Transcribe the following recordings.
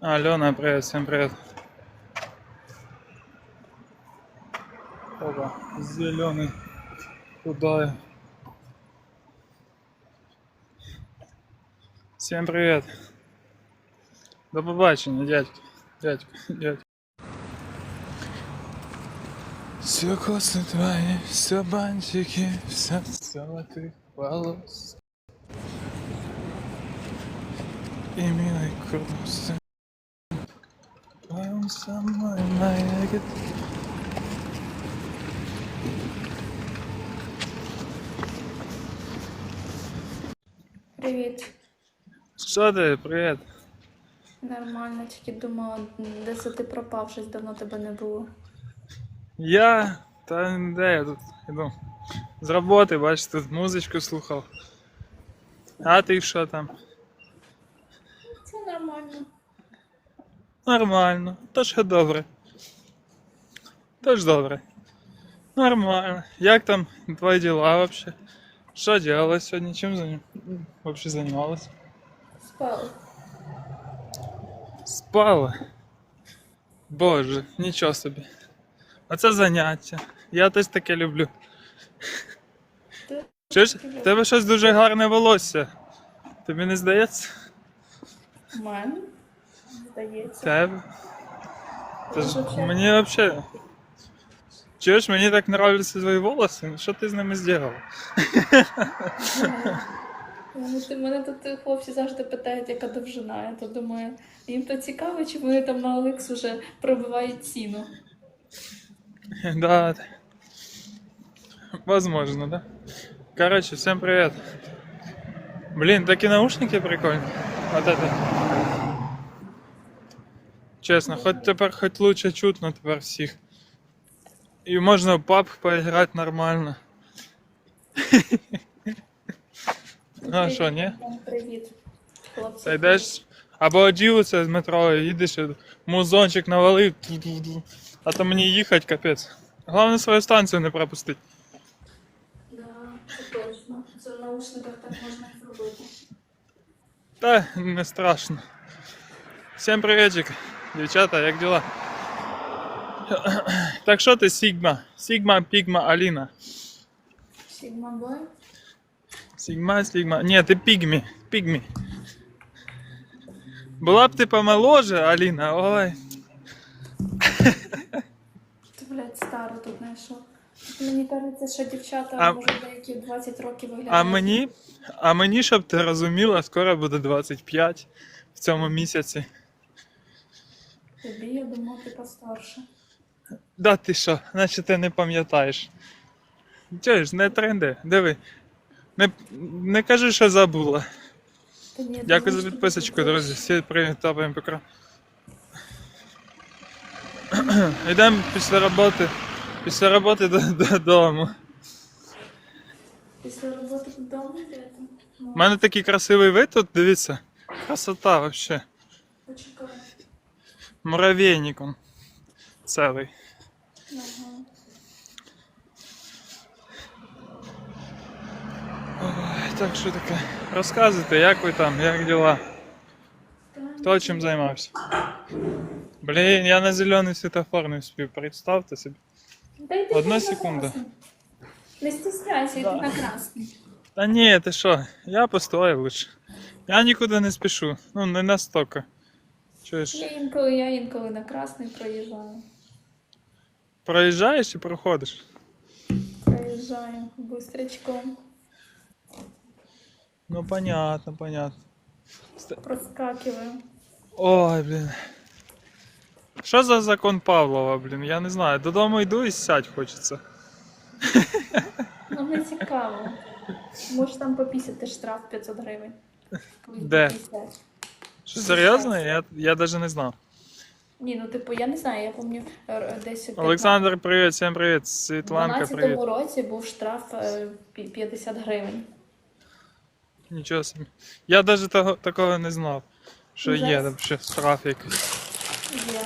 Алена, привет, всем привет. Опа, зеленый. Куда? Всем привет. До побачення, дядько. Дядько, дядько. Все косы твои, все бантики, все золотых волос. И милый курс. Твоем со мной моя гитара. Привіт. Що ти, привіт? Нормально, тільки думала, де це ти пропав, щось давно тебе не було. Я? Та де я тут іду? З роботи, бачиш, тут музичку слухав. А ти що там? Це нормально. Нормально. То що добре. Тож добре. Нормально. Як там твої діла вообще? Що делала сьогодні? Чим вообще займалась? Спала. Спала. Боже, нічого собі. Оце заняття. Я теж таке люблю. Ти Чуєш, в тебе щось дуже гарне волосся. Тобі не здається? мене? Здається. Тебе. Та ж мені взагалі. Чуєш, мені так нравляться твої волоси, що ти з ними зробила? Мене тут хлопці завжди питають, яка довжина. Я то думаю, їм то цікаво, чи вони там на Олекс вже пробивають ціну. Да. Возможно, да. Короче, всем привет. Блин, такие наушники прикольные. Вот это. Чесно, хоч тепер хоч лучше чутно тепер всіх. І можна в паб поіграти нормально. Ну а що, ні? Привіт. Хлопці. Та йдеш або оділися з метро, їдеш, музончик навалив, а то мені їхати капець. Головне свою станцію не пропустити. Да, це точно. Це в наушниках так можна зробити. Та не страшно. Всім приветик, дівчата, як діла? Так що ти, Сігма? Сігма, Пігма, Аліна. Сігма бой. Сігма, Сігма. Ні, ти Пігмі. Пігмі. Була б ти помоложе, Аліна, ой. Ти, блядь, стару тут знайшов. Мені кажеться, що дівчата, А- може, деякі 20 років виглядають. А мені, а мені, щоб ти розуміла, скоро буде 25 в цьому місяці. Тобі, я думав, ти постарше. Да ти що, наче ти не пам'ятаєш. Чуєш, не тренди, диви. Не, не кажи, що забула. Та ні, Дякую за підписочку, друзі. Всі привіт, тапаємо покра. Йдемо після роботи. Після роботи до- додому. Після роботи додому йдете? Ну, У мене такий красивий вид тут, дивіться. Красота вообще. Муравейником. Целий. Ага. Ой, так що таке? Розказуйте, як ви там, як діла? Хто чим займався? Блін, я на зелений світофор не встиг, представте собі. Одна секунда. Не стісняйся, йди на красний. Та ні, ти що, я постою лише. Я нікуди не спішу. Ну, не настільки. Чуєш, Я інколи, я інколи на красний проїжджаю. проїжджаєш чи проходиш? Проїжджаю быстрячком. Ну, понятно, понятно. Проскакиваю. Ой, блін. Що за закон Павлова, блін? Я не знаю. Додому йду і сядь хочеться. Ну не цікаво. Можеш там попісяти штраф 500 гривень. Де? Що серйозно? Я, я навіть не знав. Ні, ну типу, я не знаю, я пам'ятаю е, десь у Олександр, привіт, всім привіт. У Світланка, привіт. 12 році був штраф е, 50 гривень. Нічого собі. Я навіть того, такого не знав, що є Ужас. там ще штраф якийсь. Є.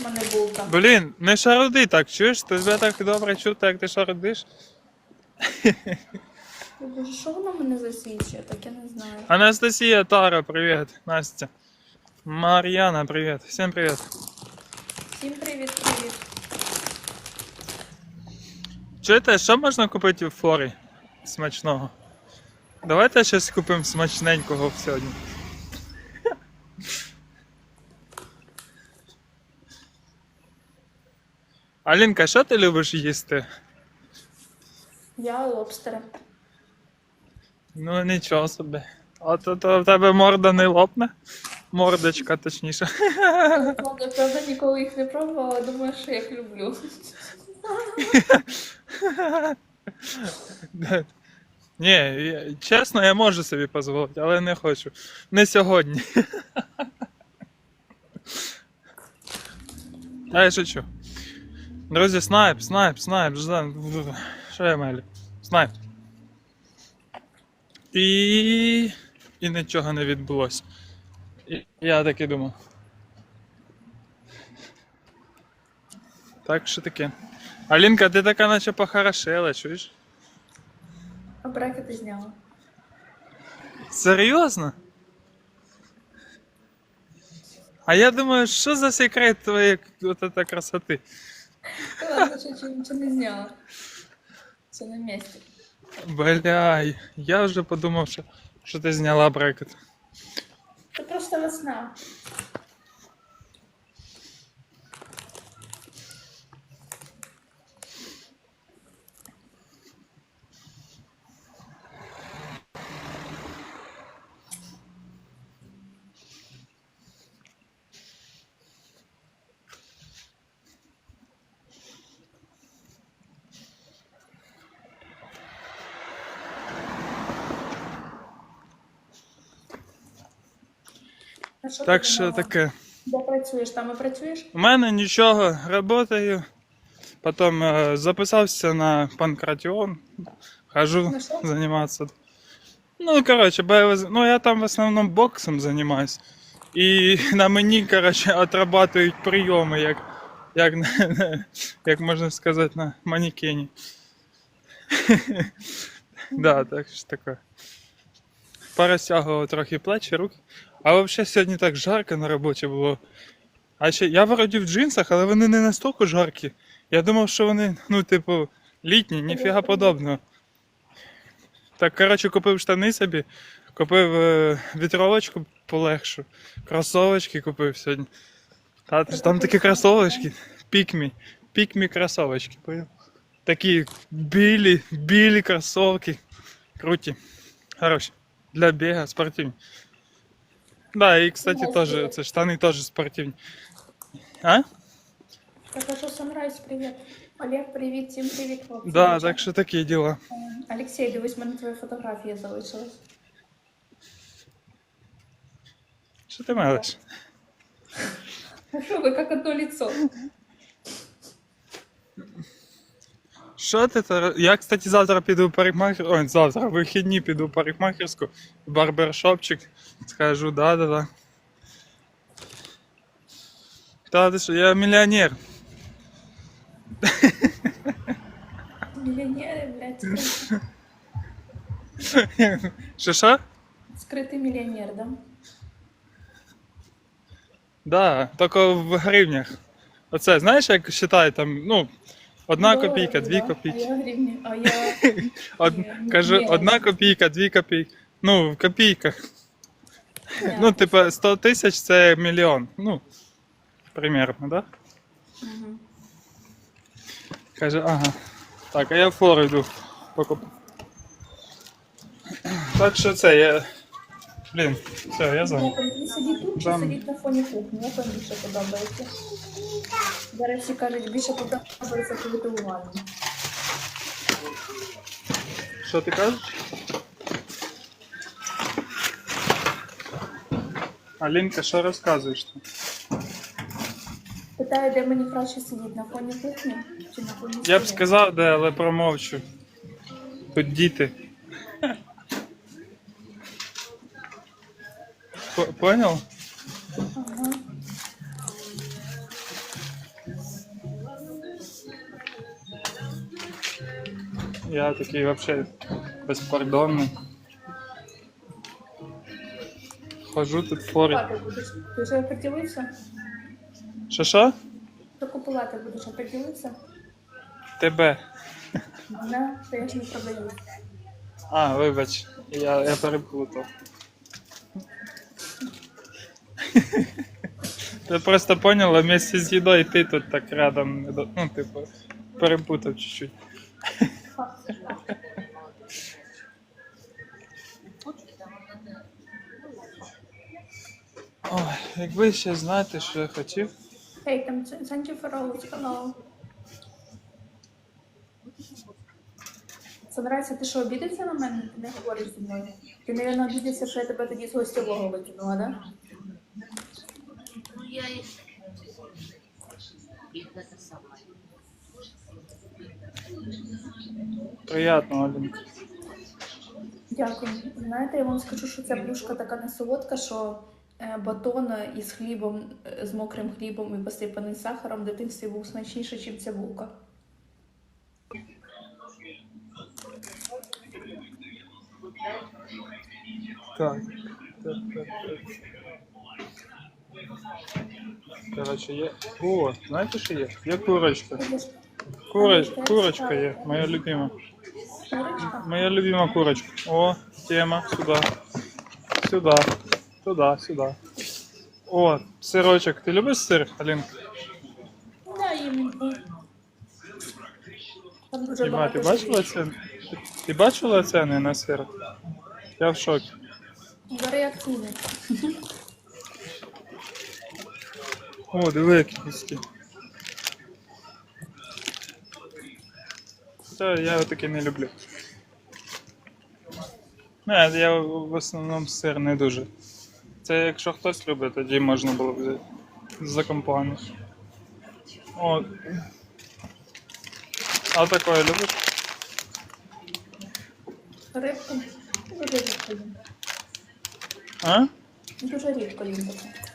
У мене булка. Блін, не шаруди так, чуєш? Тебе так добре чути, як ти шарудиш. Ой, Боже, що воно мене засвічує, так я не знаю. Анастасія, Тара, привіт. Настя. Мар'яна, привіт. Всім привіт. Всім привіт, привіт. Чуєте, що можна купити в форі смачного? Давайте щось купимо смачненького сьогодні. Алінка, що ти любиш їсти? Я лобстери. Ну нічого собі. А то, то в тебе морда не лопне? Мордочка, точніше. Правда, правда, ніколи їх не пробувала, думаю, що я їх люблю. Ні, чесно, я можу собі дозволити, але не хочу. Не сьогодні. А я шучу. Друзі, снайп, снайп, снайп. Що я мелю? Снайп. І. І нічого не відбулося. Я так і думав. Так що таке. Алінка, ти така наче похорошела, чуєш? А брекети зняла. Серйозно? А я думаю, що за секрет твоєї от этой красоти? Та ладно, що чи нічого не зняла. Все на місці. Бляй, я вже подумав, що, що ти зняла брекет. Це просто весна. Що Так ти що таке. Де працюєш? Там і працюєш? У мене нічого, работаю. Потім е, записався на панкратіон. Хожу На що? займатися. Ну, коротше, боеве- ну я там в основному боксом займаюсь. І на мені, коротше, отрабатують прийоми, як, як, на- як можна сказати, на манекені. Да, так що таке. Порозтягував трохи плечі, руки. А взагалі сьогодні так жарко на роботі було. А ще я вроді в джинсах, але вони не настільки жаркі. Я думав, що вони, ну, типу, літні, ніфіга подобного. Так, коротше, купив штани собі, купив е, вітровочку полегшу, кросовочки купив сьогодні. Та, там такі кросовочки. Пікмі. Пікмі кросовочки, понял? Такі білі, білі кросовки. Круті. Хороші. Для бега, спортивні. Да, і, кстати, Ну, тоже, це штани теж спортивні. А? Так а що, Санрайз, привіт. Олег, привіт, всім привіт, хлопці. Да, дівчата. так що такі діла. Е, Олексій, дивись, в мене твоя фотографія залишилась. Що ти мелиш? А що ви, як одно лицо? Що ти то? Я, кстати, завтра піду в парикмахер. Ой, завтра в вихідні піду в парикмахерську, в барбершопчик. Скажу, да, да, да. Та ти що, я мільйонер. Мільйонери, блядь, скритий, Що що? скритий мільйонер, да? Да, тільки в гривнях. Оце, знаєш, як вважають там, ну, одна Долари, копійка, дві да? копійки. А я гривні, а я... Од... Ні, Кажу, ні. одна копійка, дві копійки. Ну, в копійках. Ні. Ну, типу, 100 тисяч це мільйон. Ну, примерно, да? Мгм. Каже, ага. Так, а я в фору йду покуп. Так що це я. Блін, все, я за. Я сидіть тут чи Там. сидіть на фоні кухні, як вам більше подобається? Зараз всі кажуть, більше подобається, ванні. Що ти кажеш? Алінка, що розказуєш ти? Питаю, де мені краще сидіти, на фоні кухні чи на фоні Я б стіни? сказав, де, але промовчу. Тут діти. По- Понял? Ага. Я такий вообще безпардонний. Хожу тут форі. Ти вже оприділився? Що що? Що купувати будеш оприділився? Тебе. Мене, то я ж не продаю. А, вибач, я, я переплутав. Ти просто поняла, вместе з їдою ти тут так рядом, ну, типу, перепутав чуть-чуть. Ой, якби ще знаєте, що я хотів. Hey, там Санчі Фарович, hello. Це нравиться, ти що, обідався на мене? Ти не говориш зі мною. Ти, мабуть, обідався, що я тебе тоді з гостєвого викинула, да? Ну, я. Приятно, Оленька. Дякую. Знаєте, я вам скажу, що ця плюшка така не солодка, що батон із хлібом, е, з мокрим хлібом і посипаний сахаром в дитинстві був смачніший, ніж ця булка. Так. так, так, так. Короче, є. О, знаєте, що є? Є курочка. Куроч, курочка є, моя любима. Курочка? Моя любима курочка. О, тема, сюда. Сюда. Туда, сюда. О, сирочок. Ти любиш сир, Алінка? Да, їм. Там дуже Діма, багато ти бачила живіт. ціни? Ти бачила ціни на сир? Я в шокі. О, диви, які кіски. Та я його таки не люблю. Не, я в основному сир не дуже. Це якщо хтось любить, тоді можна було б взяти за компанію. От. А такое любиш? Рибку. Дуже рідко їм. А? Дуже рідко їм таке.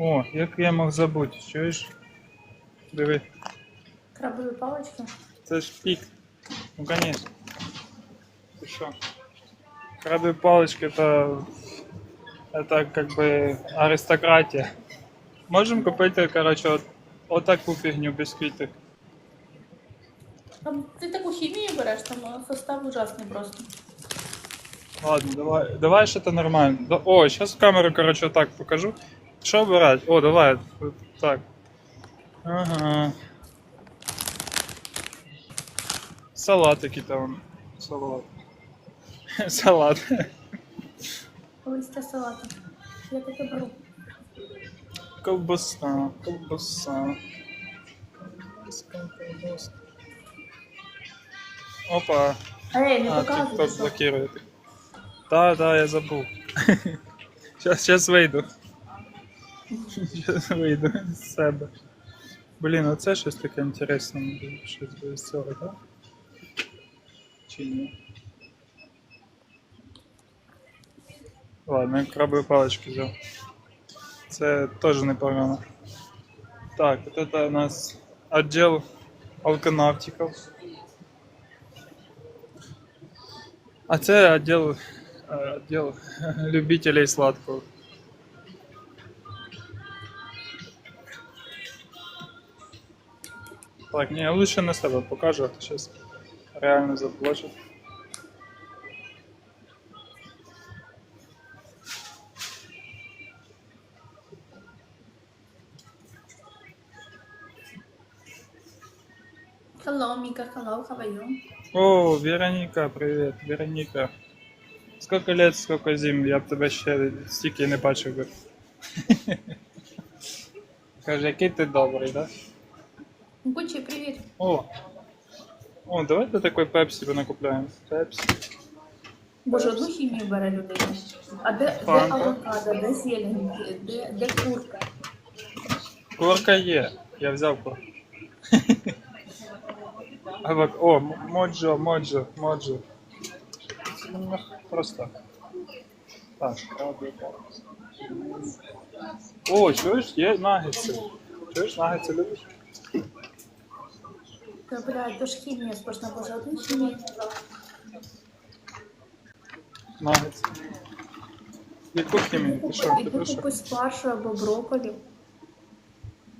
О, як я мог забути, чуєш? Диви, Крабові палички. це ж пік. Ну конечно. Ты что? Крабовые палочки это это как бы аристократия. Можем купить, короче, вот, вот такую фигню бисквиты. Там ти таку хімію береш, там е, состав ужасний просто. Ладно, давай, давай что-то нормально. Да- О, сейчас в камеру, короче, вот так покажу. Что брать? О, давай, так. Ага. Салат какие-то он. Салат. Салат. Листя салату. Я таке беру. Колбаса, колбаса. Колбаса. Опа. Ей, не А, що. блокирует. Да, да, я забыл. Сейчас, сейчас выйду. Сейчас вийду з себе. Блін, оце щось таке інтересне. може, Щось без цього, так? Чи ні? Ладно, я крабові палички взяв. Це теж непогано. Так, от це у нас відділ алканавтиків. А це відділ, е, відділ любителей сладкого. Так, не, лучше на себе покажу, а то сейчас реально заплачу. Hello, Міка, hello, how are you? О, Вероника, привет, Вероника. Скільки лет, скільки зим, я б тебе ще стільки не бачив би. Каже, який ти добрий, да? Гучі, привіт. О! О, давайте такой пепсі понакупляємо. Пепсі. Боже, одну хімію бере людина. А де, де Фанта. авокадо, де зелень, де, де курка? Курка є. Я взяв курку. Авок... О, м- моджо, моджо, моджо. Ну, Просто. Так, краби, капус. О, чуєш, є нагетси. Чуєш, нагетси любиш? То ж хімія сплошна, боже, одну хімію. Нагетси. Яку хімію? Ти що? Ти що? купи спаршу або брокколі.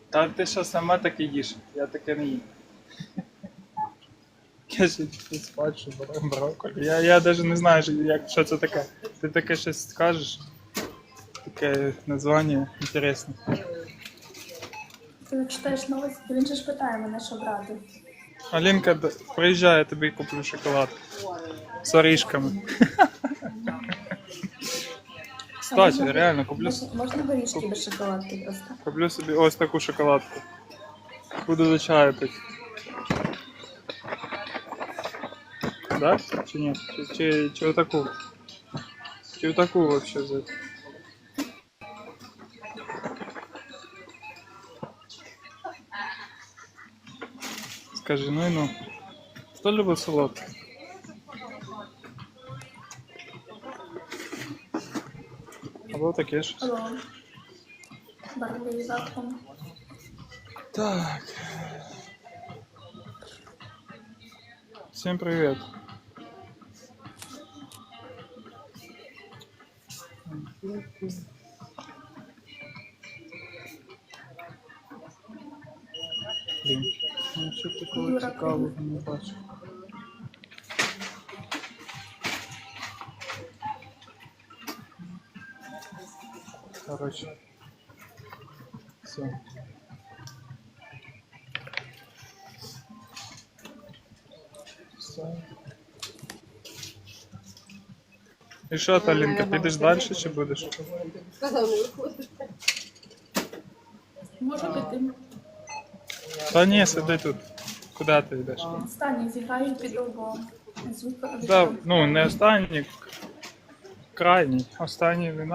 Та ти що сама таке їш? Я таке не їм. Каже, ти спадшу, брокколі. Я, я навіть не знаю, що- як, що це таке. Ти таке щось скажеш? Таке названня інтересне. Ти читаєш новості, він же ж питає мене, що брати. Алінка, д- приїжджай, я тобі куплю шоколад. З орішками. Кстати, реально, куплю, с- Можна, можна горішки без шоколадки просто. куплю собі ось таку шоколадку. Буду до чаю пити. Да? Чи ні? Чи, чи, чи отаку? Чи отаку вообще взяти? Скажи, ну і ну. Хто любить солодке? Або таке ж. Алло. Барлей вакуум. Так. Всем привет. Блін, ну що такого цікавого не бачу. Короче. Все. Все. І що, Талінка, підеш далі чи будеш? Може піти. Та ні, сиди тут. Куди ти йдеш? Останній зіграю піду, бо звук. Да, ну, не останній, крайній. Останній не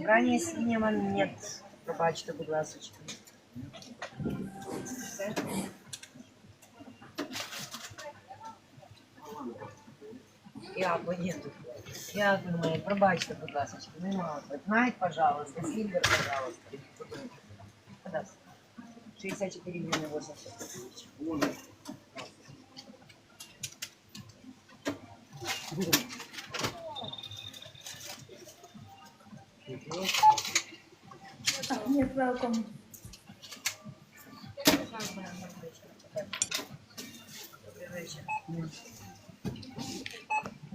надо. Собрання синема нет. Пробачте, будь ласочка. Все? Ябло нету. Я думаю, пробачте, будь ласочка. Нема. Найт, пожалуйста. Сильвер, пожалуйста. Куда? 64 гривны 80. Так, You're welcome.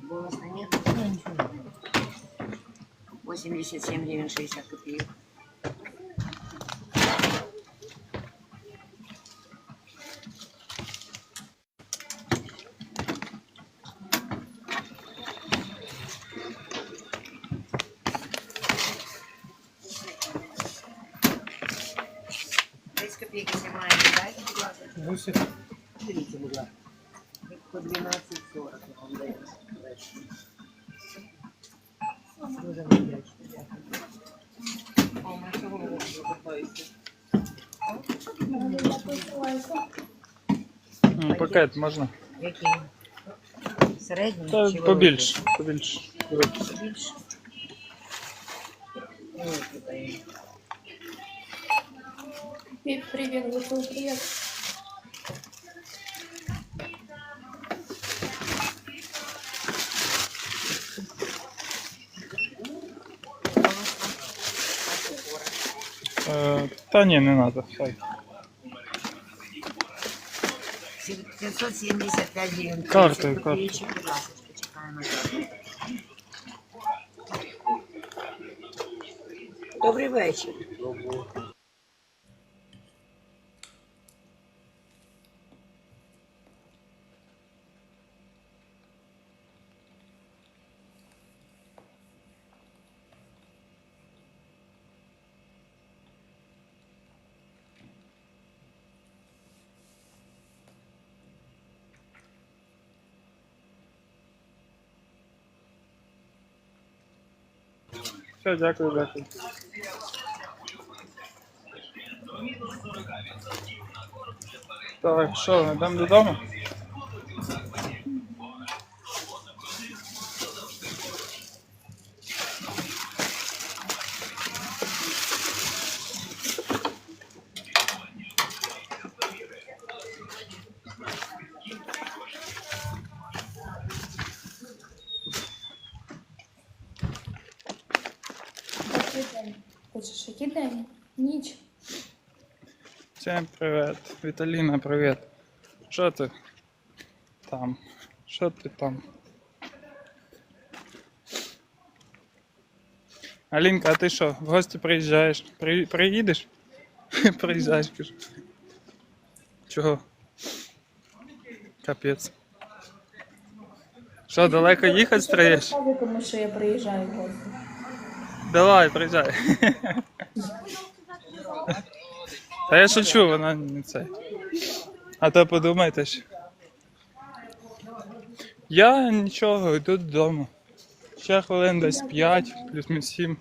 Голоса нет? Нет, копеек. букет можна? Який? Середній? Та чи побільше, побільше. Побільше? Привіт, вийшов привіт. Е, та ні, не треба. 575 гривен. Картой, 30 картой. копеечек, будь ласка, чекаємо. Добрий вечір. Все, дякую, дякую. Так, що, йдемо додому? Який день? Хочеш, який день? Ніч. Всем привет. Віталіна, привет. Що ти там? Що ти там? Алінка, а ти що, в гості приїжджаєш? При... Приїдеш? Приїжджаєш, кажу. Чого? Капець. Що, далеко їхати? Розказуй, тому що я приїжджаю в гості. Давай, приїжджай. Та я шучу, вона не це. А то подумайте ж. Я нічого, йду додому. Ще хвилин десь 5, плюс 7.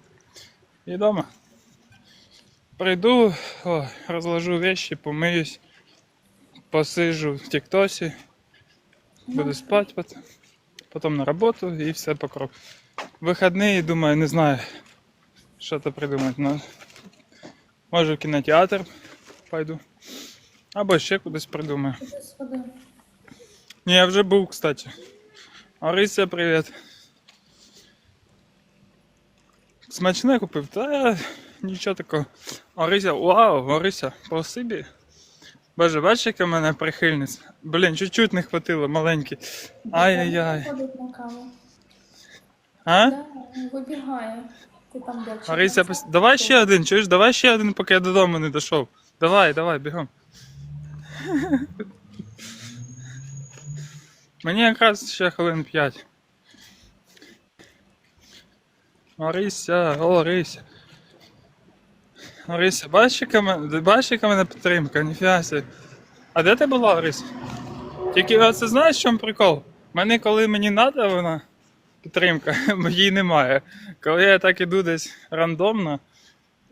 І вдома. Прийду, о, розложу вещи, помиюсь, посижу в Тіктосі, буду спати, потім, на роботу і все по кругу. Вихідний, думаю, не знаю, що то придумати. Ну, може в кінотеатр пойду. Або ще кудись придумаю. Ні, я вже був, кстати. Орися, привіт. Смачне купив? Та нічого такого. Орися, вау, Орися, спасибі. Боже, бачиш, яка в мене прихильниця? Блін, чуть-чуть не хватило, маленький. Ай-яй-яй. А? Вибігає. Ти там? Орися, давай ще один, чуєш? Давай ще один, поки я додому не дійшов. Давай, давай, бігом. Мені якраз ще хвилин 5. Орися, Орися. Орися, бачиш, яка мене, підтримка, ніфіга сі. А де ти була, Орися? Тільки оце знаєш, в чому прикол? Мене, коли мені треба, вона підтримка, її немає. Коли я так іду десь рандомно,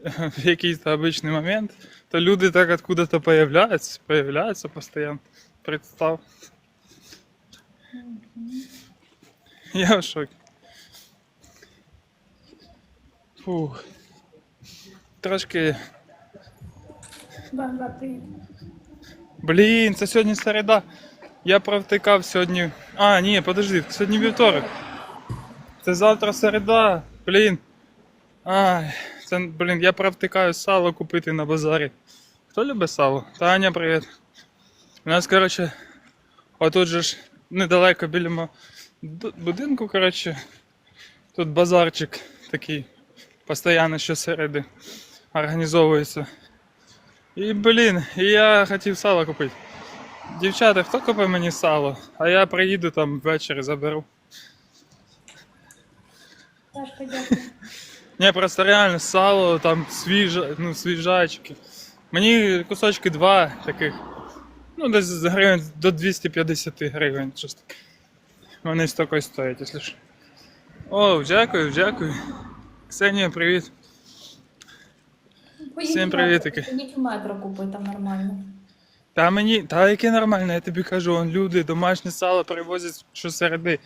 в якийсь обичний момент, то люди так откуда-то появляються, появляються постійно. Представ. Я в шокі. Фух. Трошки. Блін, це сьогодні середа. Я провтикав сьогодні. А, ні, подожди, сьогодні вівторок. Це завтра середа. Блін. Ай, це, блін, я провтикаю сало купити на базарі. Хто любить сало? Таня, привіт. У нас, коротше, отут же ж недалеко біля будинку, коротше, тут базарчик такий, постійно щосереди організовується. І, блін, і я хотів сало купити. Дівчата, хто купить мені сало? А я приїду там ввечері заберу. Сашка, дякую. Ні, просто реально сало, там свіже, ну, свіжачки. Мені кусочки два таких. Ну, десь з гривень до 250 гривень. Щось таке. Вони стільки стоять, якщо що. О, дякую, дякую. Ксенія, привіт. Поїдь Всім в привітики. Поїдь в метро купи, там нормально. Та мені, та яке нормально, я тобі кажу, он люди домашнє сало привозять щосереди.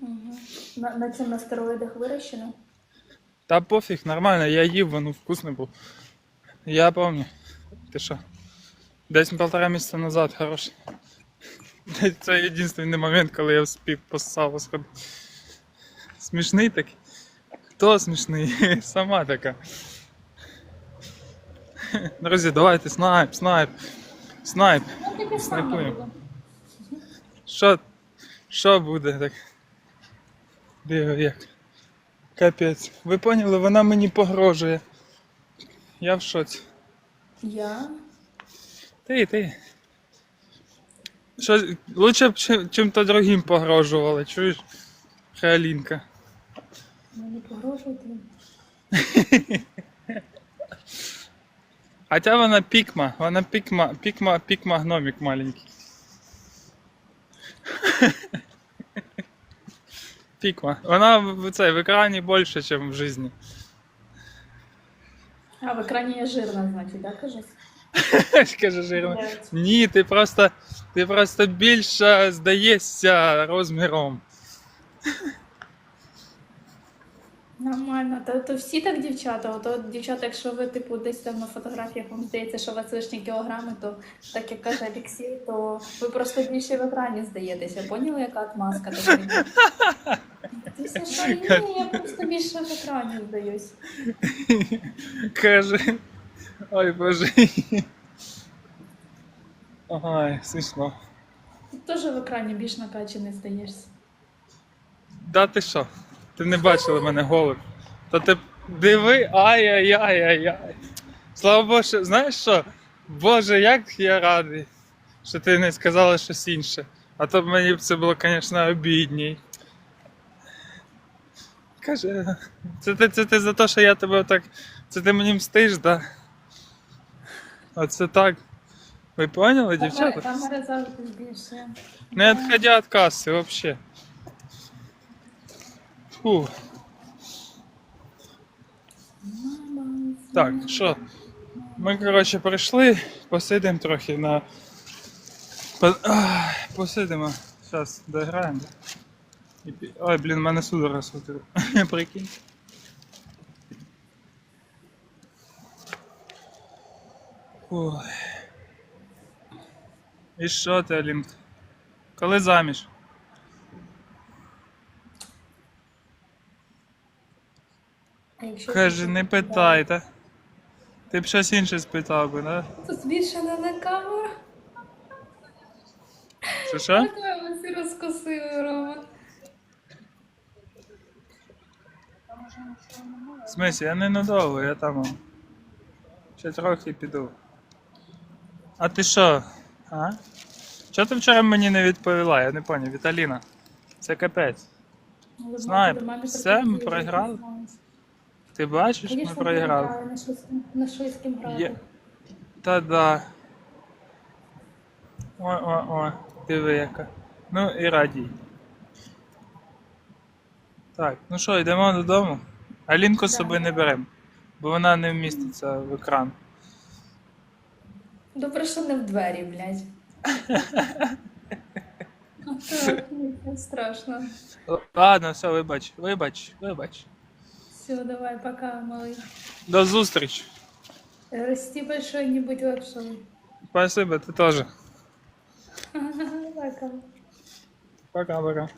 Угу. На, на цьому на стероїдах вирощено? Та пофіг, нормально, я їв, воно вкусне було. Я помню. Ти що? Десь полтора місяця назад, хорош. Це єдиний момент, коли я вспів по салу сходити. Смішний такий. Хто смішний? Сама така. Друзі, давайте снайп, снайп, снайп. Ну, Снайпуємо. Що, що буде так? Диво як. Капець. Ви поняли, вона мені погрожує. Я в шоці. Я? Ти, ти. Що, лучше б чим, чим то другим погрожували, чуєш? Хеалінка. Мені погрожуєте? Хоча вона пікма, вона пікма, пікма, пікма гномік маленький. Пікма. Вона в, це, в екрані більше, ніж в житті. А, в екрані я жирна, значить, так кажуть? Каже жирно. Ні, ти просто, ти просто більше здаєшся розміром. Нормально, то, то всі так дівчата. Ото дівчата, якщо ви типу десь там на фотографіях вам здається, що у вас лишні кілограми, то так як каже Олексій, то ви просто більше в екрані здаєтеся. Поняли, яка отмазка така? Ні, я просто більше в екрані здаюсь. Каже. Ой боже. Ой, смішно. Ти теж в екрані більш накачаний здаєшся. Да ти що? Ти не бачила мене голим. Та ти диви, ай-яй-яй-яй-яй. Слава Богу, що- знаєш що? Боже, як я радий, що ти не сказала щось інше. А то б мені б це було, звісно, обідній. Каже, це ти, це ти за те, що я тебе так. Це ти мені мстиш, да? Оце так. Ви поняли, дівчата? Камера завжди більше. Не відходя від каси вообще. Фу. Так, що? Ми, коротше, прийшли, посидимо трохи на. Посидимо. Зараз дограємо. І... Ой, блін, в мене судора схватила. Прикинь. Ой. І що ти, Алінка? Коли заміж? Каже, не питайте. Ти б щось інше спитав би, да? Збільшена на камеру. Що що? Всі розкосили, Рома. В смысле, я не надовго, я там. Ще трохи піду. А ти що? А? Чого ти вчора мені не відповіла? Я не поняв, Віталіна. Це капець. Знаю, до мене все, ми програли. Ти бачиш, ми програли. на швидким- На грати. Та да. Ой, ой, ой, диви яка. Ну і радій. Так, ну що, йдемо додому. Алінку з собою не беремо, бо вона не вміститься в екран. Добре, що не в двері, блядь. Це страшно. Ладно, все, вибач, вибач, вибач. Все, давай, пока, малый. До зустрічі. Расти большой, не будь лапшой. Спасибо, ти теж. Пока. Пока-пока.